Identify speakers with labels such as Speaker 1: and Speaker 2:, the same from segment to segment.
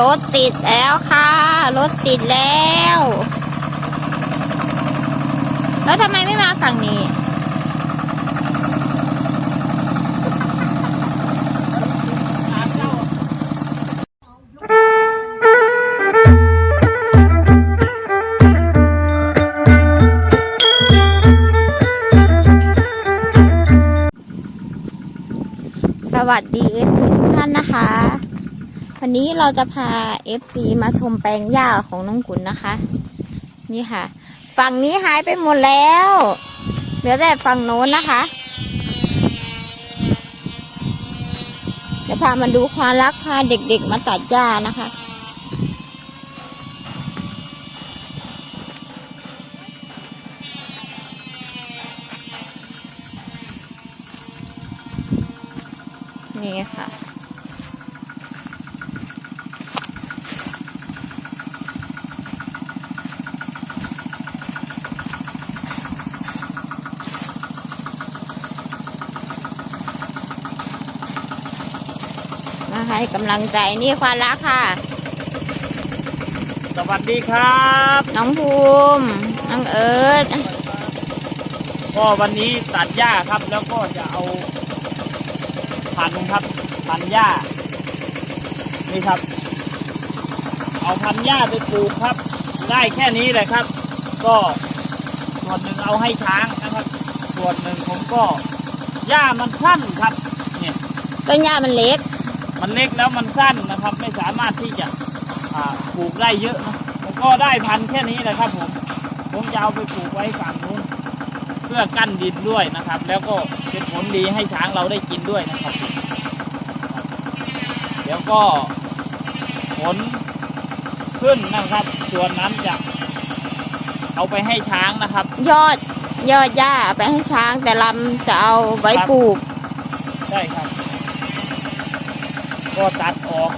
Speaker 1: รถติดแล้วค่ะ รถติดแล้ว แล้วทำไมไม่มาฝั่งนี้ สวัสดีทุกท่านนะคะ วันนี้เราจะพาเอฟซีมาชมแปลงหญ้าของน้องขุนนะคะ นี่ค่ะ ฝั่งนี้หายไปหมดแล้ว เหลือแต่ฝั่งโน้นนะคะ จะพามาดูความรักพาเด็กๆมาตัดหญ้านะคะ ให้กำลังใจนี่ความรักค่ะ
Speaker 2: สวัสดีครับ
Speaker 1: น้องภูมิน้องเอิร์ธ
Speaker 2: ก็วันนี้ตัดหญ้าครับ แล้วก็จะเอาพันธุ์ครับพันธุ์หญ้านี่ครับ เอาพันธุ์หญ้าไปปลูกครับ ได้แค่นี้แหละครับ ก็ส่วนหนึ่งเอาให้ช้างนะครับ ส่วนหนึ่งผมก็หญ้ามันสั้นครับ เนี่ย
Speaker 1: ต้นหญ้ามันเล็ก
Speaker 2: มันเล็กแล้วมันสั้นนะครับ ไม่สามารถที่จะอ่าปลูกได้เยอะนะผมก็ได้พันธุ์แค่นี้แหละครับผมผมจะเอาไปปลูกไว้ฝั่งนู้นเพื่อกั้นดินด้วยนะครับ แล้วก็เป็นผลดีให้ช้างเราได้กินด้วยนะครับครับเดี๋ยวก็ผลขึ้นนะครับ ส่วนนั้นจะเอาไปให้ช้างนะครับ
Speaker 1: ยอดยอดหญ้าเอาไปให้ช้างแต่ลำจะเอาไว้
Speaker 2: ครับ
Speaker 1: ปลูก
Speaker 2: ได้ครับ ก็ตัดออก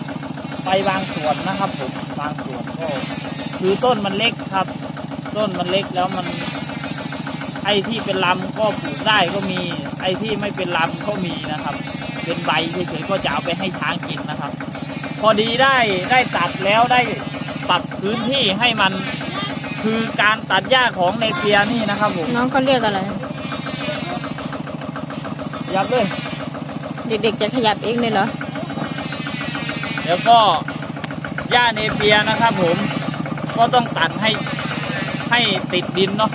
Speaker 2: ไปบางส่วนนะครับผมบางส่วนก็คือต้นมันเล็กครับ ต้นมันเล็กแล้วมัน ไอ้ที่เป็นลำก็ปลูกได้ก็มี ไอ้ที่ไม่เป็นลำก็มีนะครับ เป็นใบเฉยๆก็จะเอาไปให้ช้างกินนะครับ พอดีได้ได้ตัดแล้วได้ปรับพื้นที่ให้มันคือการตัดหญ้าของในเปียนี่นะครับผม
Speaker 1: น้องเขาเรียกอะไร
Speaker 2: ยับเลย
Speaker 1: เด็กๆจะขยับเองเลยเหรอ
Speaker 2: แล้วก็หญ้าเนเปียนะครับผมก็ต้องตัดให้ให้ติดดินเนาะ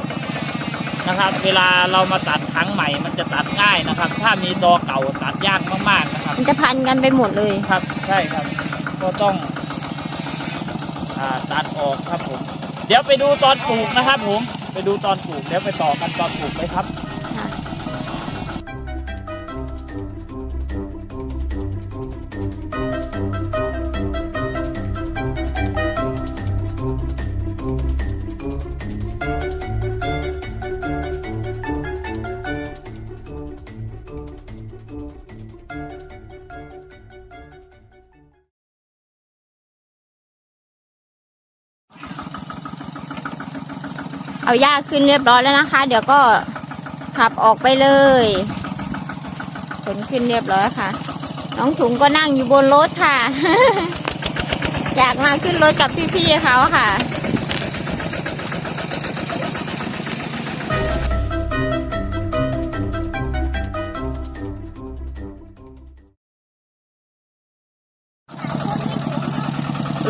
Speaker 2: นะครับ เวลาเรามาตัดครั้งใหม่มันจะตัดง่ายนะครับ ถ้ามีตอเก่าตัดยากมากๆนะครับ
Speaker 1: มันจะพันกันไปหมดเลย
Speaker 2: ครับใช่ครับ ก็ต้องอ่าตัดออกครับผม เดี๋ยวไปดูตอนปลูกนะครับผมไปดูตอนปลูกเดี๋ยวไปต่อกันตอนปลูกเลยครับ
Speaker 1: เอาหญ้าขึ้นเรียบร้อยแล้วนะคะ เดี๋ยวก็ขับออกไปเลยขนขึ้นเรียบร้อยค่ะ น้องถุงก็นั่งอยู่บนรถค่ะ อยากมาขึ้นรถกับพี่ๆเขาค่ะ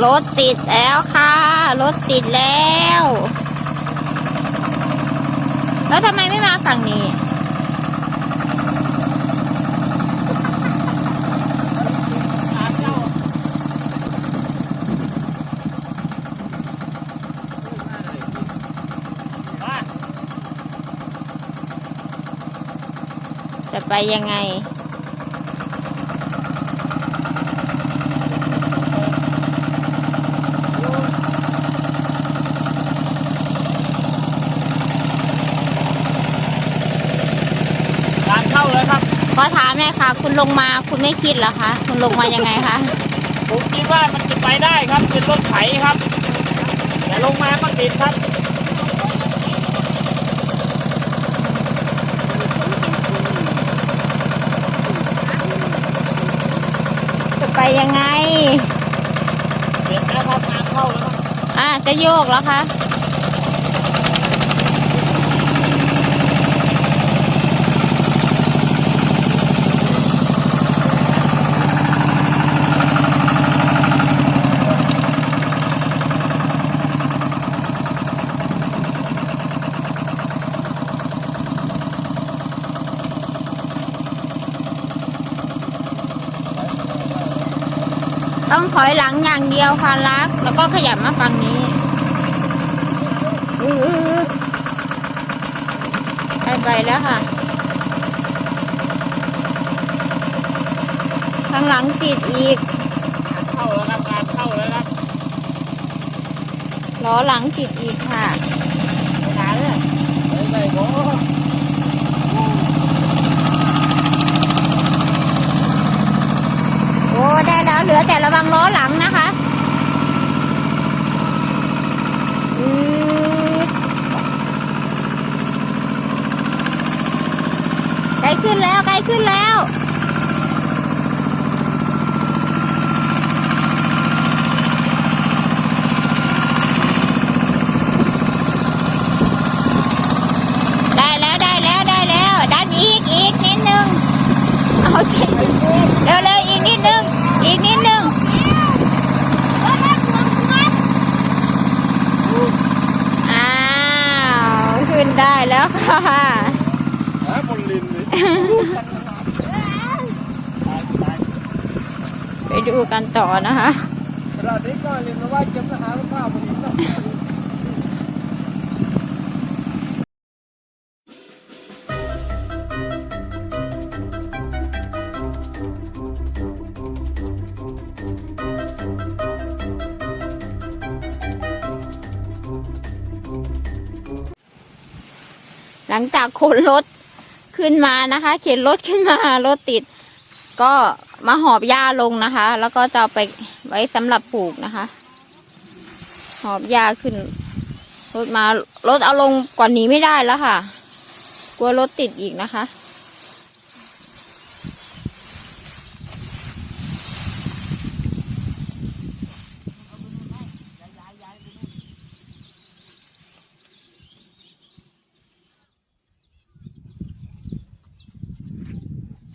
Speaker 1: รถติดแล้วค่ะ รถติดแล้ว แล้วทำไมไม่มาฝั่งนี้ จะไปยังไง
Speaker 2: งานเข้าแล้วครับ
Speaker 1: ขอถามหน่อยค่ะ คุณลงมาคุณไม่คิดเหรอคะ คุณลงมายังไงคะ
Speaker 2: ผมคิดว่ามันจะไปได้ครับเป็นรถไถครับ แต่ลงมาก็ติดครับ
Speaker 1: จะไปยังไง
Speaker 2: ครับงานเข้าแล้วครับ
Speaker 1: อ่าจะโยกแล้วคะ องถอยหลังอย่างเดียวค่ะลัก แล้วก็ขยับมาฝั่งนี้อื้อไปไปแล้วค่ะ ข้างหลังติดอีก
Speaker 2: เข้าแล้วครับงานเข้าแล้วครับ
Speaker 1: ล้อหลังติดอีกค่ะ
Speaker 2: งานเลยไปโอ้
Speaker 1: โอ้ได้แล้วเหลือแต่ระวังล้อหลังนะคะอืดใกล้ขึ้นแล้วใกล้ขึ้นแล้ว ได้แล้วได้แล้วได้แล้วดันอีกอีกนิดนึงเอาสิเร็วเร็วอีกนิดนึงอีกนิดนึงอ้าว ขึ้นได้แล้วค่ะ
Speaker 3: หาบนลินเลย
Speaker 1: ไปดูกันต่อนะคะ
Speaker 3: เราได้ก็ลินมาว่าเก็บหาข้าวบนลิน
Speaker 1: หลังจากขนรถขึ้นมานะคะ เข็นรถขึ้นมารถติด ก็มาหอบหญ้าลงนะคะ แล้วก็จะไปไว้สำหรับปลูกนะคะ หอบหญ้าขึ้นรถมารถเอาลงกว่านี้ไม่ได้แล้วค่ะ กลัวรถติดอีกนะคะ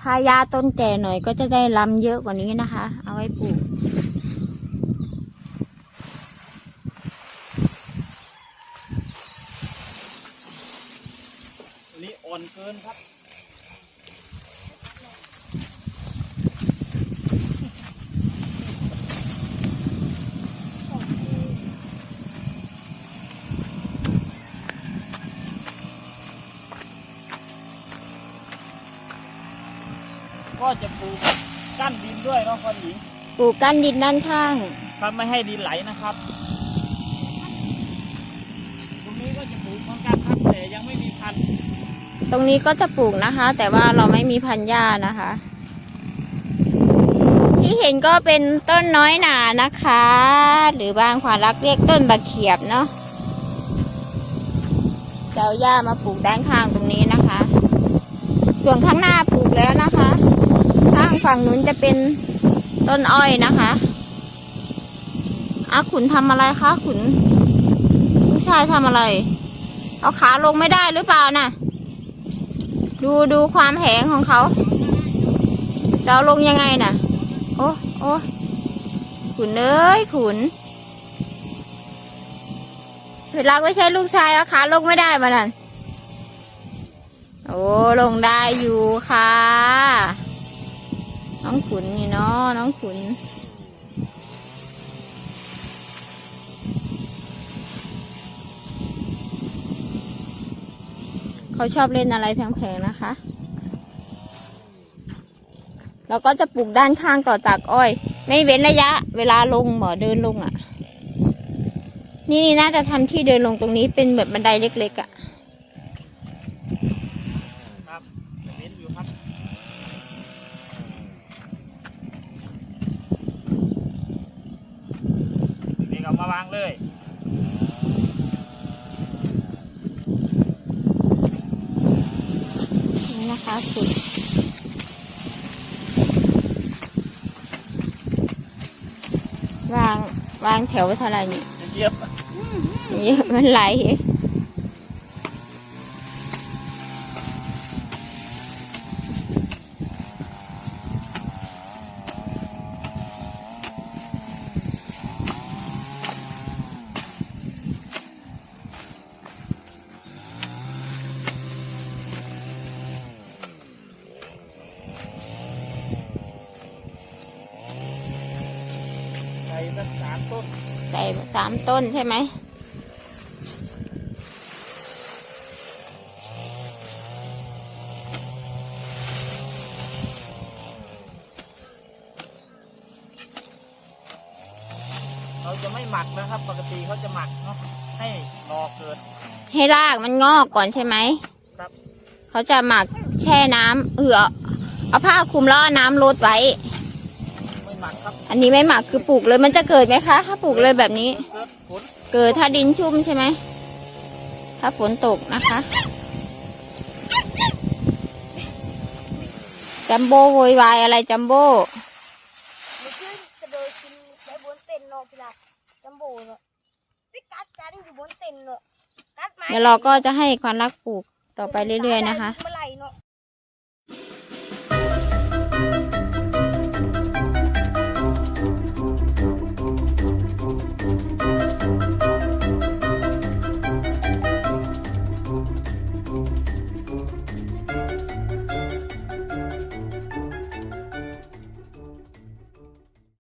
Speaker 1: ถ้าหญ้าต้นแก่หน่อยก็จะได้ลำเยอะกว่านี้นะคะ เอาไว้ปลูก
Speaker 2: อันนี้อ่อนเกินครับ ก็จะปลูกกั้นดินด้วยเนาะคนหญิง
Speaker 1: ปลูกกั้นดินด้านข้าง
Speaker 2: ครับไม่ให้ดินไหลนะครับ ตรงนี้ก็จะปลูกเหมือนกันครับแต่ยังไม่มีพันธุ์
Speaker 1: ตรงนี้ก็จะปลูกนะคะ แต่ว่าเราไม่มีพันธุ์หญ้านะคะ ที่เห็นก็เป็นต้นน้อยหนานะคะ หรือบางขวารักเรียกต้นบะเขียบเนาะจะเอาหญ้ามาปลูกด้านข้างตรงนี้นะคะ ส่วนข้างหน้าปลูกแล้วนะคะข้างฝั่งนู้นจะเป็นต้นอ้อยนะคะอาขุนทำอะไรคะขุนผู้ชายทำอะไร เอาขาลงไม่ได้หรือเปล่าน่ะ ดูดูความแหงของเขาจะเอาลงยังไงน่ะ โอ้โอ้ขุนเอ้ยขุน เวลาก็ใช้ลูกชายเอาขาลงไม่ได้มานั่นโอ้ลงได้อยู่ค่ะ น้องขุนนี่เนาะน้องขุน เขาชอบเล่นอะไรแพงๆนะคะ เราก็จะปลูกด้านข้างต่อจากอ้อย ไม่เว้นระยะ เวลาลงหมอเดินลงอะ่ะ นี่นี่น่าจะทำที่เดินลงตรงนี้เป็นแบบบันไดเล็ก ๆอะ่ะ
Speaker 2: ครับเน้นอยู่ครับเด็ กๆเอามาวางเลย
Speaker 1: นี่นะคะขุดเววางวางแถวเท่าไหร่เนี่ย
Speaker 2: จะเยียบ
Speaker 1: เยอะมันไหล
Speaker 2: ใส่สักสามต้น
Speaker 1: ใส่สามต้นใช่ไหม
Speaker 2: เราจะไม่หมักนะครับ ปกติเขาจะหมักเนาะให้รอเกิด
Speaker 1: ให้รากมันงอกก่อนใช่ไหม
Speaker 2: ครับ
Speaker 1: เขาจะหมักแช่น้ำเออเอาเอาผ้าคลุมแล้วเอาน้ำลดไว้
Speaker 2: ไม่หมักครับ
Speaker 1: อันนี้ไม่หมักคือปลูกเลยมันจะเกิดไหมคะ ถ้าปลูกเลยแบบนี้
Speaker 2: เกิดผล
Speaker 1: เกิดถ้าดินชุ่มใช่ไหม ถ้าฝนตกนะคะจัมโบ้โวยวายอะไรจัมโบ้
Speaker 4: มันขึ้นกระโดดขึ้นไปบนเต็นท์เนาะพี่ละจัมโบ้เนาะไปกัดกันอยู่บนเต็นท์เนาะกัดไม้
Speaker 1: เดี๋ยวเราก็จะให้ความรักปลูกต่อไปเรื่อยๆนะคะ
Speaker 4: เมื่อไหร